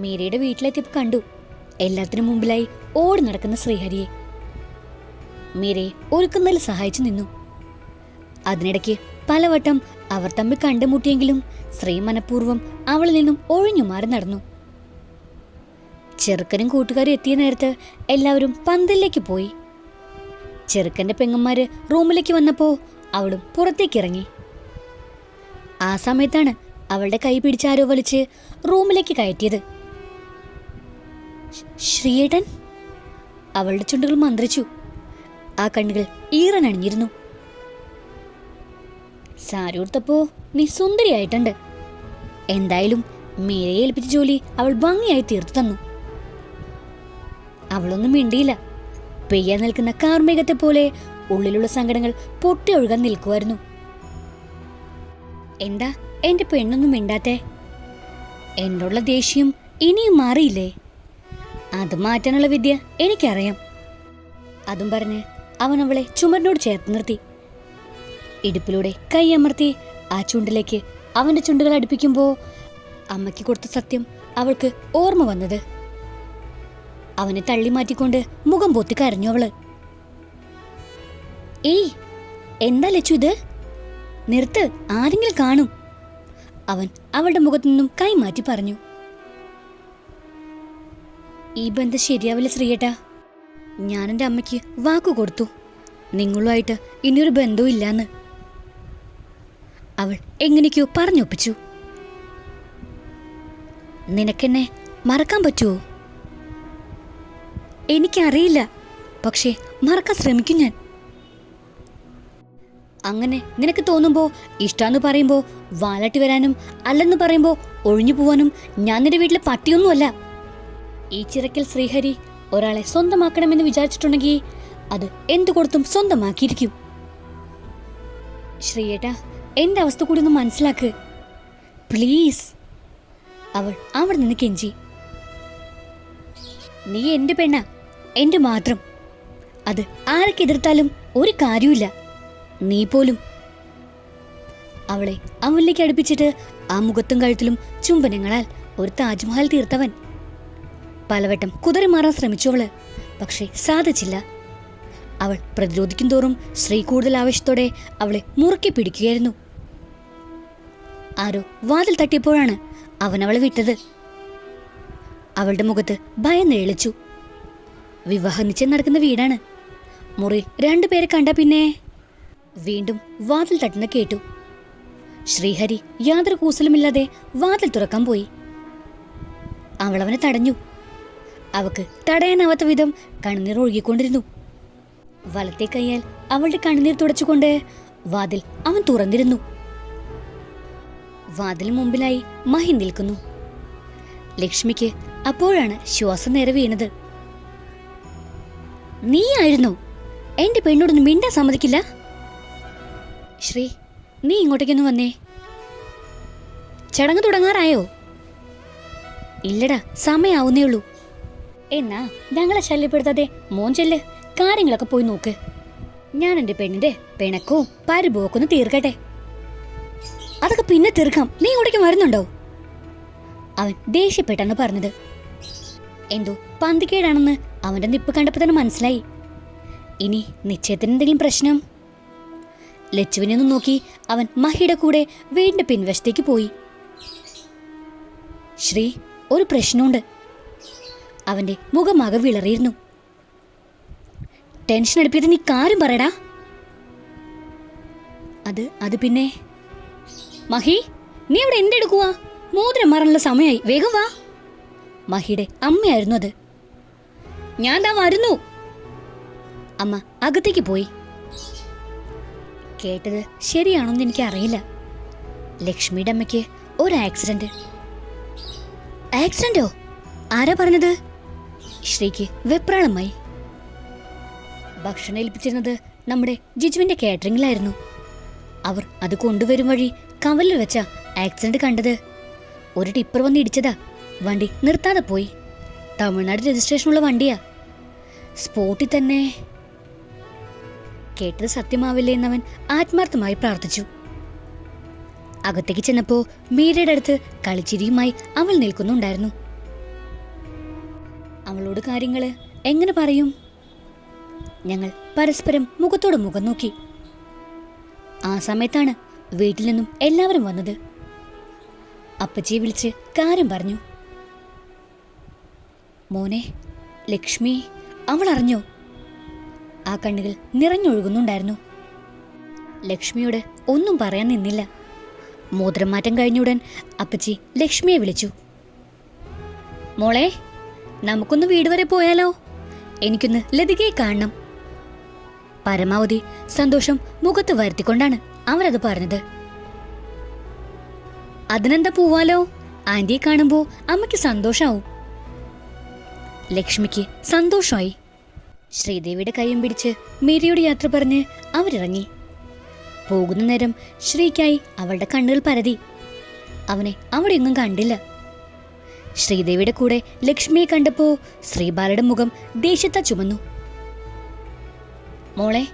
മീരയുടെ വീട്ടിലെത്തിയപ്പോൾ കണ്ടു. എല്ലാത്തിനും മുമ്പിലായി ഓടി നടക്കുന്ന ശ്രീഹരിയെ. മീരയെ ഒരുക്കുന്നതിൽ സഹായിച്ചു നിന്നു. അതിനിടയ്ക്ക് പലവട്ടം അവർ തമ്മിൽ കണ്ടുമുട്ടിയെങ്കിലും ശ്രീ മനഃപൂർവം അവളിൽ നിന്നും ഒഴിഞ്ഞു മാറി നടന്നു. ചെറുക്കനും കൂട്ടുകാരും എത്തിയ നേരത്ത് എല്ലാവരും പന്തലിലേക്ക് പോയി. ചെറുക്കന്റെ പെങ്ങന്മാര് റൂമിലേക്ക് വന്നപ്പോൾ അവളും പുറത്തേക്ക് ഇറങ്ങി. ആ സമയത്താണ് അവളുടെ കൈ പിടിച്ചാരോ വലിച്ച് റൂമിലേക്ക് കയറ്റിയത്. ശ്രീയേട്ടൻ? അവളുടെ ചുണ്ടുകൾ മന്ത്രിച്ചു. ആ കണ്ണുകൾ ഈറനണിഞ്ഞിരുന്നു സാരി സാരൂർത്തപ്പോ നീ സുന്ദരിയായിട്ടുണ്ട്. എന്തായാലും മീരയെ ഏൽപ്പിച്ച ജോലി അവൾ ഭംഗിയായി തീർത്തു തന്നു. അവളൊന്നും മിണ്ടിയില്ല. പെയ്യാൻ നിൽക്കുന്ന കാർമേഘത്തെ പോലെ ഉള്ളിലുള്ള സങ്കടങ്ങൾ പൊട്ടി ഒഴുകാൻ നിൽക്കുമായിരുന്നു എന്താ എന്റെ പെണ്ണൊന്നും മിണ്ടാത്തെ? എന്നുള്ള ദേഷ്യം ഇനിയും മാറിയില്ലേ? അത് മാറ്റാനുള്ള വിദ്യ എനിക്കറിയാം. അതും പറഞ്ഞ് അവൻ അവളെ ചുമരിനോട് ചേർത്ത് നിർത്തി. ഇടുപ്പിലൂടെ കൈയമർത്തി ആ ചുണ്ടിലേക്ക് അവന്റെ ചുണ്ടുകൾ അടുപ്പിക്കുമ്പോൾ അമ്മയ്ക്ക് കൊടുത്ത സത്യം അവൾക്ക് ഓർമ്മ വന്നത്. അവനെ തള്ളി മാറ്റിക്കൊണ്ട് മുഖം പൊത്തി കരഞ്ഞു അവൾ. ഏയ് എന്താ ലച്ചു ഇത്? നിർത്ത് ആരെങ്കിലും കാണും. അവൻ അവളുടെ മുഖത്തു നിന്നും കൈമാറ്റി പറഞ്ഞു. ഈ ബന്ധം ശരിയാവില്ല ശ്രീയേട്ടാ. ഞാൻ എന്റെ അമ്മയ്ക്ക് വാക്കു കൊടുത്തു. നിങ്ങളുമായിട്ട് ഇനിയൊരു ബന്ധവും ഇല്ലാന്ന്. അവൾ എങ്ങനെയൊക്കെയോ പറഞ്ഞൊപ്പിച്ചു. നിനക്കെന്നെ മറക്കാൻ പറ്റുമോ എനിക്കറിയില്ല. പക്ഷേ മറക്കാൻ ശ്രമിക്കും ഞാൻ. അങ്ങനെ നിനക്ക് തോന്നുമ്പോ ഇഷ്ടാന്ന് പറയുമ്പോ വാലാട്ടി വരാനും അല്ലെന്ന് പറയുമ്പോ ഒഴിഞ്ഞു പോവാനും ഞാൻ നിന്റെ വീട്ടിലെ പട്ടിയൊന്നുമല്ല. ഈ ചിറക്കൽ ശ്രീഹരി ഒരാളെ സ്വന്തമാക്കണമെന്ന് വിചാരിച്ചിട്ടുണ്ടെങ്കിൽ അത് എന്തു കൊടുത്തും സ്വന്തമാക്കിയിരിക്കും. ശ്രീയേട്ടാ എന്റെ അവസ്ഥ കൂടി ഒന്ന് മനസ്സിലാക്ക്. പ്ലീസ്. അവൾ അവിടെ നിന്ന് കെഞ്ചി. നീ എന്റെ പെണ്ണ എന്റെ മാത്രം. അത് ആരൊക്കെ എതിർത്താലും ഒരു കാര്യമില്ല നീ പോലും. അവളെ അവനിലേക്ക് അടുപ്പിച്ചിട്ട് ആ മുഖത്തും കഴുത്തിലും ചുംബനങ്ങളാൽ ഒരു താജ്മഹൽ തീർത്തവൻ. പലവട്ടം കുതിര മാറാൻ ശ്രമിച്ചോൾ പക്ഷേ സാധിച്ചില്ല. അവൾ പ്രതിരോധിക്കും തോറും ശ്രീ കൂടുതൽ ആവേശത്തോടെ അവളെ മുറുക്കി പിടിക്കുകയായിരുന്നു. ആരോ വാതിൽ തട്ടിയപ്പോഴാണ് അവൻ അവളെ വിട്ടത്. അവളുടെ മുഖത്ത് ഭയം നിഴലിച്ചു. വിവാഹ നിശ്ചയം നടക്കുന്ന വീടാണ്. മുറി രണ്ടുപേരെ കണ്ട പിന്നെ? വീണ്ടും വാതിൽ തട്ടുന്ന കേട്ടു. ശ്രീഹരി യാതൊരു കൂസലുമില്ലാതെ വാതിൽ തുറക്കാൻ പോയി. അവളവനെ തടഞ്ഞു. അവക്ക് തടയാനാവാത്ത വിധം കണ്ണുനീർ ഒഴുകിക്കൊണ്ടിരുന്നു. വലത്തെ കൈയാൽ അവളുടെ കണ്ണുനീർ തുടച്ചുകൊണ്ട് വാതിൽ അവൻ തുറന്നിരുന്നു. വാതിൽ മുമ്പിലായി മഹി നിൽക്കുന്നു. ലക്ഷ്മിക്ക് അപ്പോഴാണ് ശ്വാസം നേരെ വീണത്. നീയായിരുന്നു? എന്റെ പെണ്ണോടൊന്നും മിണ്ടാൻ സമ്മതിക്കില്ല? ശ്രീ നീ ഇങ്ങോട്ടേക്കൊന്ന് വന്നേ. ചടങ്ങ് തുടങ്ങാറായോ? ഇല്ലടാ സമയാവുന്നേ ഉള്ളൂ. എന്നാ ഞങ്ങളെ ശല്യപ്പെടുത്താതെ മോൻ ചെല്ല്. കാര്യങ്ങളൊക്കെ പോയി നോക്ക്. ഞാൻ എന്റെ പെണ്ണിന്റെ പിണക്കവും പരിഭവമൊക്കെ തീർക്കട്ടെ. അതൊക്കെ പിന്നെ തീർക്കാം. നീ ഇവിടേക്ക് വരുന്നുണ്ടോ? അവൻ ദേഷ്യപ്പെട്ടാണ് പറഞ്ഞത്. എന്തോ പന്തിക്കേടാണെന്ന് അവന്റെ നിപ്പ് കണ്ടപ്പോൾ തന്നെ മനസ്സിലായി. ഇനി നിശ്ചയത്തിന് എന്തെങ്കിലും പ്രശ്നം? ലച്ചുവിനെ ഒന്ന് നോക്കി അവൻ മഹിയുടെ കൂടെ വീടിന്റെ പിൻവശത്തേക്ക് പോയി. ശ്രീ ഒരു പ്രശ്നമുണ്ട്. അവന്റെ മുഖമാകെ വിളറിയിരുന്നു. ടെൻഷൻ അടുപ്പിയത് നീ കാര്യം പറയടാ. അത് അത് പിന്നെ? മഹി നീ അവിടെ എന്തെടുക്കുക മോതിരം മാറാനുള്ള സമയമായി വേഗം വാ. മഹിയുടെ അമ്മയായിരുന്നു അത്. ഞാൻ ദാ വരുന്നു. അമ്മ അകത്തേക്ക് പോയി. കേട്ടത് ശരിയാണോന്ന് എനിക്ക് അറിയില്ല ലക്ഷ്മിയുടെ അമ്മയ്ക്ക് ഒരു ആക്സിഡന്റ്. ആക്സിഡന്റോ? ആരാ പറഞ്ഞത്? ശ്രീക്ക് വെപ്രാളമായി. ഭക്ഷണം ഏൽപ്പിച്ചിരുന്നത് നമ്മുടെ ജിജുവിന്റെ കാറ്ററിംഗിലായിരുന്നു. അവർ അത് കൊണ്ടുവരും വഴി കവലിൽ വെച്ച ആക്സിഡന്റ് കണ്ടത്. ഒരു ടിപ്പർ വന്ന് ഇടിച്ചതാ. വണ്ടി നിർത്താതെ പോയി. തമിഴ്നാട് രജിസ്ട്രേഷനുള്ള വണ്ടിയാ. സ്പോട്ടിൽ തന്നെ. കേട്ടത് സത്യമാവില്ലേ എന്നവൻ ആത്മാർത്ഥമായി പ്രാർത്ഥിച്ചു. അകത്തേക്ക് ചെന്നപ്പോ മീരയുടെ അടുത്ത് കളിച്ചിരിയുമായി അവൾ നിൽക്കുന്നുണ്ടായിരുന്നു. അവളോട് കാര്യങ്ങൾ എങ്ങനെ പറയും? ഞങ്ങൾ പരസ്പരം മുഖത്തോട് മുഖം നോക്കി. ആ സമയത്താണ് വീട്ടിൽ നിന്നും എല്ലാവരും വന്നത്. അപ്പച്ചിയെ വിളിച്ച് കാര്യം പറഞ്ഞു. മോനെ ലക്ഷ്മി അവൾ അറിഞ്ഞോ? ആ കണ്ണുകൾ നിറഞ്ഞൊഴുകുന്നുണ്ടായിരുന്നു. ലക്ഷ്മിയോട് ഒന്നും പറയാൻ നിന്നില്ല. മോതിരം മാറ്റം കഴിഞ്ഞുടൻ അപ്പച്ചി ലക്ഷ്മിയെ വിളിച്ചു. മോളെ നമുക്കൊന്ന് വീട് വരെ പോയാലോ? എനിക്കൊന്ന് ലതികയെ കാണണം. പരമാവധി സന്തോഷം മുഖത്ത് വരുത്തിക്കൊണ്ടാണ് അവരത് പറഞ്ഞത്. അതിനെന്താ പോവാലോ? ആന്റിയെ കാണുമ്പോ അമ്മയ്ക്ക് സന്തോഷാവും. ലക്ഷ്മിക്ക് സന്തോഷമായി ശ്രീദേവിയുടെ കൈയും പിടിച്ച് മീരയുടെ യാത്ര പറഞ്ഞ് അവരിറങ്ങി. പോകുന്ന നേരം ശ്രീക്കായി അവളുടെ കണ്ണുകൾ പരതി. അവനെ അവിടെയൊന്നും കണ്ടില്ല. ശ്രീദേവിയുടെ കൂടെ ലക്ഷ്മിയെ കണ്ടപ്പോ ശ്രീബാലയുടെ മുഖം ദേഷ്യത്താ ചുമന്നു. മോളെ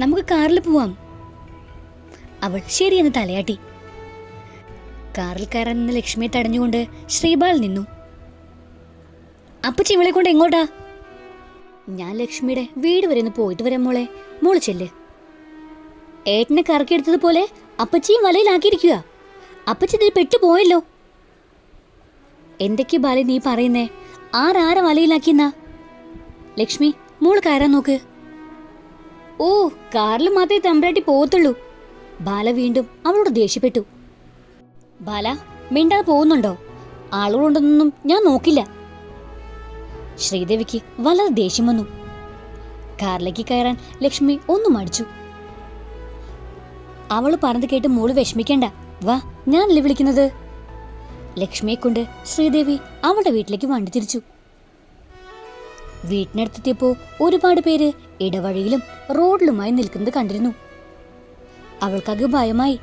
നമുക്ക് കാറിൽ പോവാം. അവൾ ശരിയെന്ന് തലയാട്ടി. കാറിൽ കയറാൻ നിന്ന് ലക്ഷ്മിയെ തടഞ്ഞുകൊണ്ട് ശ്രീബാൽ നിന്നു. അപ്പച്ചി ഇവളെ കൊണ്ട് എങ്ങോട്ടാ? ഞാൻ ലക്ഷ്മിയുടെ വീട് വരെ ഒന്ന് പോയിട്ട് വരാം മോളെ. മോൾ ചെല്ല്. ഏട്ടനെ കറക്കിയെടുത്തതുപോലെ അപ്പച്ചിയും വലയിലാക്കിയിരിക്കുക. അപ്പച്ചി ഇതിൽ പെട്ടുപോയല്ലോ. എന്തൊക്കെ ബാലി നീ പറയുന്നേ? ആരാര വലയിലാക്കിയെന്നാ? ലക്ഷ്മി മോൾ കയറാൻ നോക്ക്. ഓ കാറിൽ മാത്രമേ തമ്പ്രാട്ടി പോകത്തുള്ളൂ. ബാല വീണ്ടും അവളോട് ദേഷ്യപ്പെട്ടു. ബാല മിണ്ടാതെ പോകുന്നുണ്ടോ? ആളുകളുണ്ടെന്നൊന്നും ഞാൻ നോക്കില്ല. ശ്രീദേവിക്ക് വളരെ ദേഷ്യം വന്നു. കാറിലേക്ക് കയറാൻ ലക്ഷ്മി ഒന്നും മടിച്ചു. അവൾ പറഞ്ഞത് കേട്ട് മോൾ വിഷമിക്കണ്ട. വാ ഞാനല്ലേ വിളിക്കുന്നത്? ലക്ഷ്മിയെ കൊണ്ട് ശ്രീദേവി അവളുടെ വീട്ടിലേക്ക് വണ്ടി തിരിച്ചു. വീട്ടിനടുത്തെത്തിയപ്പോ ഒരുപാട് പേര് ഇടവഴിയിലും റോഡിലുമായി നിൽക്കുന്നത് കണ്ടിരുന്നു. അവൾക്കത് ഭയമായി.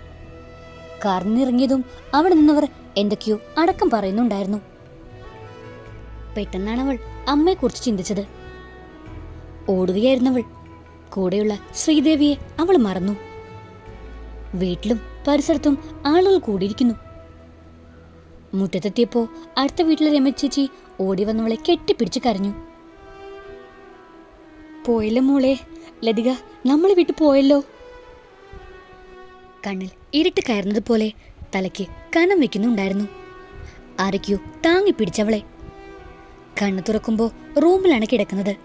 കറന്നിറങ്ങിയതും അവിടെ നിന്നവർ എന്തൊക്കെയോ അടക്കം പറയുന്നുണ്ടായിരുന്നു. പെട്ടെന്നാണ് അവൾ അമ്മയെക്കുറിച്ച് ചിന്തിച്ചത്. ഓടുകയായിരുന്നവൾ. കൂടെയുള്ള ശ്രീദേവിയെ അവൾ മറന്നു. വീട്ടിലും പരിസരത്തും ആളുകൾ കൂടിയിരിക്കുന്നു. മുറ്റത്തെത്തിയപ്പോ അടുത്ത വീട്ടിലെ രമ ചേച്ചി ഓടി വന്നവളെ കെട്ടിപ്പിടിച്ച് കരഞ്ഞു. പോയല്ലോ മോളെ ലതിക നമ്മൾ വിട്ടു പോയല്ലോ. കണ്ണിൽ ഇരുട്ട് കയറുന്നത് പോലെ തലയ്ക്ക് കനം വെക്കുന്നുണ്ടായിരുന്നു. ആരൊക്കെയോ താങ്ങി പിടിച്ചവളെ. കണ്ണു തുറക്കുമ്പോൾ റൂമിലാണ് കിടക്കുന്നത്.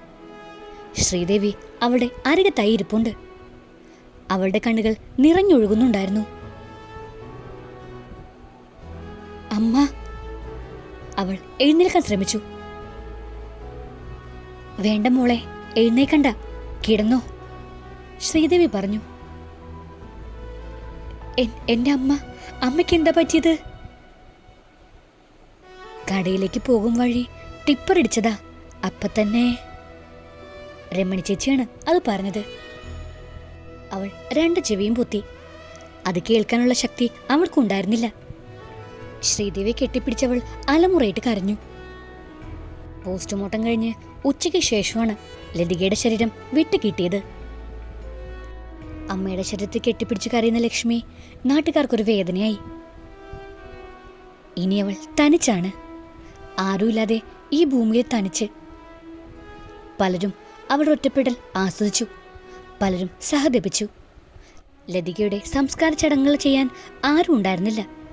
ശ്രീദേവി അവളുടെ അരികത്തായി ഇരിപ്പുണ്ട്. അവളുടെ കണ്ണുകൾ നിറഞ്ഞൊഴുകുന്നുണ്ടായിരുന്നു. അമ്മ അവൾ എഴുന്നേൽക്കാൻ ശ്രമിച്ചു. വേണ്ട മോളെ എഴുന്നേക്കണ്ട കിടന്നോ ശ്രീദേവി പറഞ്ഞു. "എൻ- എന്റെ അമ്മ അമ്മയ്ക്ക് എന്താ പറ്റിയത്? കടയിലേക്ക് പോകും വഴി ടിപ്പർ ഇടിച്ചതാ. അപ്പൊ തന്നെ രമണി ചേച്ചിയാണ് അത് പറഞ്ഞത്. അവൾ രണ്ട് ചെവിയും പൊത്തി. അത് കേൾക്കാനുള്ള ശക്തി അവൾക്കുണ്ടായിരുന്നില്ല. ശ്രീദേവി കെട്ടിപ്പിടിച്ചവൾ അലമുറയിട്ട് കരഞ്ഞു. പോസ്റ്റ്മോർട്ടം കഴിഞ്ഞ് ഉച്ചയ്ക്ക് ശേഷമാണ് ലതികയുടെ ശരീരം വിട്ടുകിട്ടിയത് അമ്മയുടെ ശരീരത്തിൽ കെട്ടിപ്പിടിച്ച് കരയുന്ന ലക്ഷ്മി നാട്ടുകാർക്കൊരു വേദനയായി. ഇനി അവൾ തനിച്ചാണ്. ആരുമില്ലാതെ ഈ ഭൂമിയിൽ തനിച്ച്. പലരും അവളുടെ ഒറ്റപ്പെടൽ ആസ്വദിച്ചു. പലരും സഹതപിച്ചു. ലതികയുടെ സംസ്കാര ചടങ്ങുകൾ ചെയ്യാൻ ആരും ഉണ്ടായിരുന്നില്ല.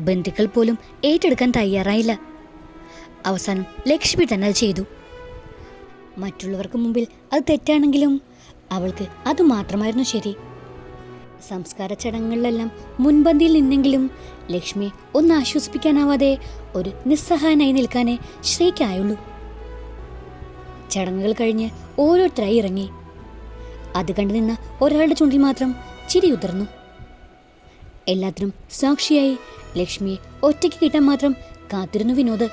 ബന്ധുക്കൾ പോലും ഏറ്റെടുക്കാൻ തയ്യാറായില്ല. അവസാനം ലക്ഷ്മി തന്നെ അത് ചെയ്തു. മറ്റുള്ളവർക്ക് മുമ്പിൽ അത് തെറ്റാണെങ്കിലും അവൾക്ക് അത് മാത്രമായിരുന്നു ശരി. സംസ്കാര ചടങ്ങുകളിലെല്ലാം മുൻപന്തിയിൽ നിന്നെങ്കിലും ലക്ഷ്മി ഒന്ന് ആശ്വസിപ്പിക്കാനാവാതെ ഒരു നിസ്സഹായനായി നിൽക്കാനേ ശ്രീക്കായുള്ളൂ. ചടങ്ങുകൾ കഴിഞ്ഞ് ഓരോരുത്തരായി ഇറങ്ങി. അത് കണ്ടു നിന്ന ഒരാളുടെ ചുണ്ടിൽ മാത്രം ചിരി ഉതിർന്നു. എല്ലാത്തിനും സാക്ഷിയായി. ലക്ഷ്മിയെ ഒറ്റയ്ക്ക് കിട്ടാൻ മാത്രം കാത്തിരുന്നു വിനോദ്.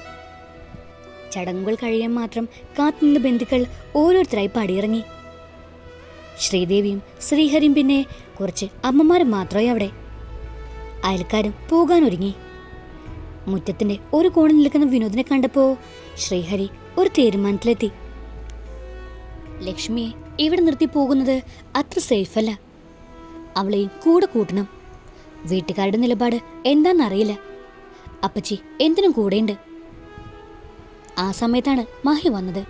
ചടങ്ങുകൾ കഴിയാൻ മാത്രം കാത്തുനിന്ന ബന്ധുക്കൾ ഓരോരുത്തരായി പടിയിറങ്ങി. ശ്രീദേവിയും ശ്രീഹരിയും പിന്നെ കുറച്ച് അമ്മമാരും മാത്രമായി അവിടെ. അയൽക്കാരും പോകാനൊരുങ്ങി. മുറ്റത്തിന്റെ ഒരു കോണിൽ നിൽക്കുന്ന വിനോദിനെ കണ്ടപ്പോ ശ്രീഹരി ഒരു തീരുമാനത്തിലെത്തി. ലക്ഷ്മിയെ ഇവിടെ നിർത്തി പോകുന്നത് അത്ര സേഫല്ല അവളെയും കൂടെ കൂട്ടണം. വീട്ടുകാരുടെ നിലപാട് എന്താണെന്നറിയില്ല അപ്പച്ചി എന്തിനും കൂടെയുണ്ട്. ആ സമയത്താണ് മഹി വന്നത്.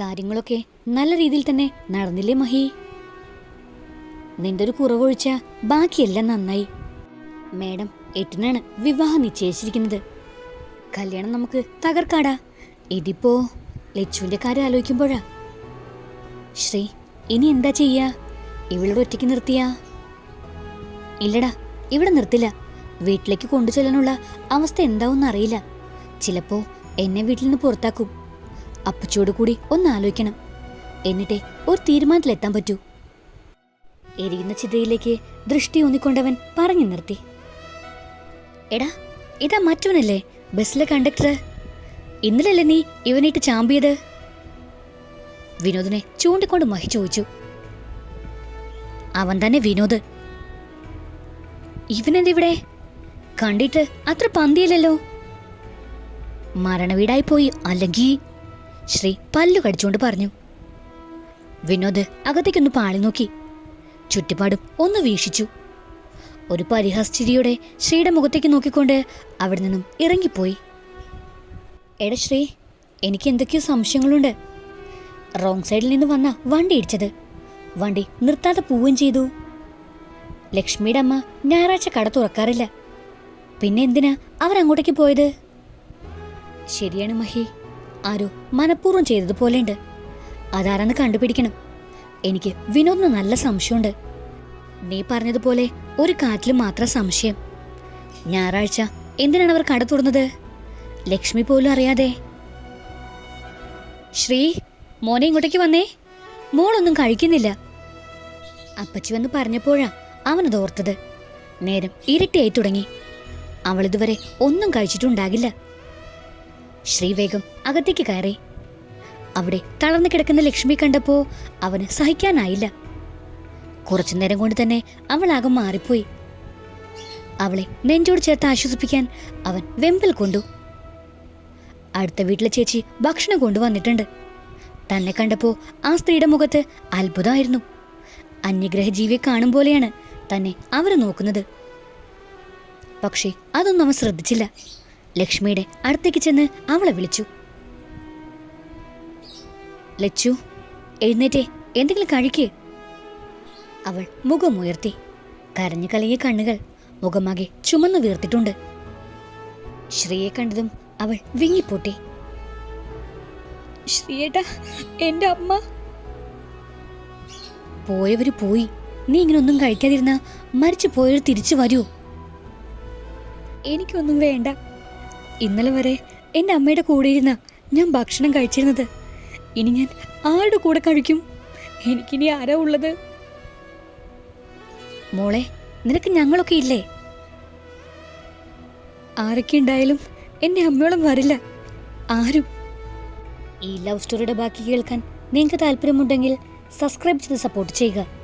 കാര്യങ്ങളൊക്കെ നല്ല രീതിയിൽ തന്നെ നടന്നില്ലേ മഹി? നിന്റെ ഒരു കുറവൊഴിച്ച ബാക്കിയെല്ലാം നന്നായി. മേഡം എട്ടിനാണ് വിവാഹം നിശ്ചയിച്ചിരിക്കുന്നത്. കല്യാണം നമുക്ക് തകർക്കാടാ. ഇതിപ്പോ ലച്ചുവിന്റെ കാര്യം ആലോചിക്കുമ്പോഴാ. ശ്രീ ഇനി എന്താ ചെയ്യാ? ഇവളോട് ഒറ്റയ്ക്ക് നിർത്തിയാ? ഇല്ലടാ ഇവിടെ നിർത്തില്ല. വീട്ടിലേക്ക് കൊണ്ടു ചെല്ലാനുള്ള അവസ്ഥ എന്താവെന്ന് അറിയില്ല. ചിലപ്പോ എന്നെ വീട്ടിൽ നിന്ന് പുറത്താക്കും. അപ്പച്ചോട് കൂടി ഒന്ന് ആലോചിക്കണം. എന്നിട്ടേ ഒരു തീരുമാനത്തിലെത്താൻ പറ്റൂ. എരിയുന്ന ചിതയിലേക്ക് ദൃഷ്ടി ഊന്നിക്കൊണ്ടവൻ പറഞ്ഞു നിർത്തി. എടാ ഇതാ മറ്റവനല്ലേ? ബസ്സിലെ കണ്ടക്ടർ ഇന്നലല്ലേ നീ ഇവനായിട്ട് ചാമ്പിയത്? വിനോദിനെ ചൂണ്ടിക്കൊണ്ട് മഹി ചോദിച്ചു. അവൻ തന്നെ വിനോദ്. ഇവനെന്തിവിടെ? കണ്ടിട്ട് അത്ര പന്തിയല്ലല്ലോ. മരണവീടായി പോയി അല്ലെങ്കിൽ ശ്രീ പല്ലു കടിച്ചുകൊണ്ട് പറഞ്ഞു. വിനോദ് അകത്തേക്കൊന്ന് പാളി നോക്കി. ചുറ്റുപാടും ഒന്ന് വീക്ഷിച്ചു. ഒരു പരിഹാസ്ചിരിയോടെ ശ്രീയുടെ മുഖത്തേക്ക് നോക്കിക്കൊണ്ട് അവിടെ നിന്നും ഇറങ്ങിപ്പോയി. എടാ ശ്രീ എനിക്ക് എന്തൊക്കെയോ സംശയങ്ങളുണ്ട്. റോങ് സൈഡിൽ നിന്ന് വന്ന വണ്ടി ഇടിച്ചത്. വണ്ടി നിർത്താതെ പോവുകയും ചെയ്തു. ലക്ഷ്മിയുടെ അമ്മ ഞായറാഴ്ച കട തുറക്കാറില്ല. പിന്നെ എന്തിനാ അവരങ്ങോട്ടേക്ക് പോയത്? ശരിയാണ് മഹി. ആരോ മനഃപൂർവം ചെയ്തതുപോലെയുണ്ട്. അതാരാന്ന് കണ്ടുപിടിക്കണം? എനിക്ക് വിനോദിന് നല്ല സംശയമുണ്ട്. നീ പറഞ്ഞതുപോലെ ഒരു കാറ്റിൽ മാത്രം സംശയം. ഞായറാഴ്ച എന്തിനാണ് അവർ കട തുറന്നത്? ലക്ഷ്മി പോലും അറിയാതെ. ശ്രീ മോനെ ഇങ്ങോട്ടേക്ക് വന്നേ. മോളൊന്നും കഴിക്കുന്നില്ല. അപ്പച്ചി വന്ന് പറഞ്ഞപ്പോഴാ അവനത് ഓർത്തത്. നേരം ഇരട്ടിയായി തുടങ്ങി. അവൾ ഇതുവരെ ഒന്നും കഴിച്ചിട്ടുണ്ടാകില്ല. ശ്രീവേഗം അകത്തേക്ക് കയറി. അവിടെ തളർന്നു കിടക്കുന്ന ലക്ഷ്മി കണ്ടപ്പോ അവന് സഹിക്കാനായില്ല. കുറച്ചു നേരം കൊണ്ട് തന്നെ അവൾ ആകെ മാറിപ്പോയി. അവളെ നെഞ്ചോട് ചേർത്ത് ആശ്വസിപ്പിക്കാൻ അവൻ വെമ്പൽ കൊണ്ടു. അടുത്ത വീട്ടിലെ ചേച്ചി ഭക്ഷണം കൊണ്ടുവന്നിട്ടുണ്ട്. തന്നെ കണ്ടപ്പോ ആ സ്ത്രീയുടെ മുഖത്ത് അത്ഭുതമായിരുന്നു. അന്യഗ്രഹ ജീവിയെ കാണും പോലെയാണ്. തന്നെ അവർ നോക്കുന്നത്. പക്ഷേ അതൊന്നും അവൻ ശ്രദ്ധിച്ചില്ല. ലക്ഷ്മിയുടെ അടുത്തേക്ക് ചെന്ന് അവളെ വിളിച്ചു. ലച്ചു എഴുന്നേറ്റേ എന്തെങ്കിലും കഴിക്ക്. അവൾ മുഖമുയർത്തി കരഞ്ഞു കളിയ കണ്ണുകൾ മുഖമാകെ ചുമന്നു വീർത്തിട്ടുണ്ട്. ശ്രീയെ കണ്ടതും അവൾ വിങ്ങിപ്പൊട്ടി. ശ്രീയേട്ടാ എന്റെ അമ്മ. പോയവര് പോയി. നീ ഇങ്ങനെ ഒന്നും കഴിക്കാതിരുന്ന മരിച്ചു പോയവർ തിരിച്ചു വരൂ എനിക്കൊന്നും വേണ്ട. ഇന്നലെ വരെ എന്റെ അമ്മയുടെ കൂടെ ഇരുന്ന ഞാൻ ഭക്ഷണം കഴിച്ചിരുന്നത്. ഇനി ഞാൻ ആരുടെ കൂടെ കഴിക്കും? എനിക്കിനി ആരാ ഉള്ളത്? മോളെ നിനക്ക് ഞങ്ങളൊക്കെ ഇല്ലേ? ആരൊക്കെ ഉണ്ടായാലും എന്റെ അമ്മയോളം വരില്ല. ആരും. ഈ ലവ് സ്റ്റോറിയുടെ ബാക്കി കേൾക്കാൻ നിങ്ങൾക്ക് താല്പര്യമുണ്ടെങ്കിൽ സബ്സ്ക്രൈബ് ചെയ്ത് സപ്പോർട്ട് ചെയ്യുക.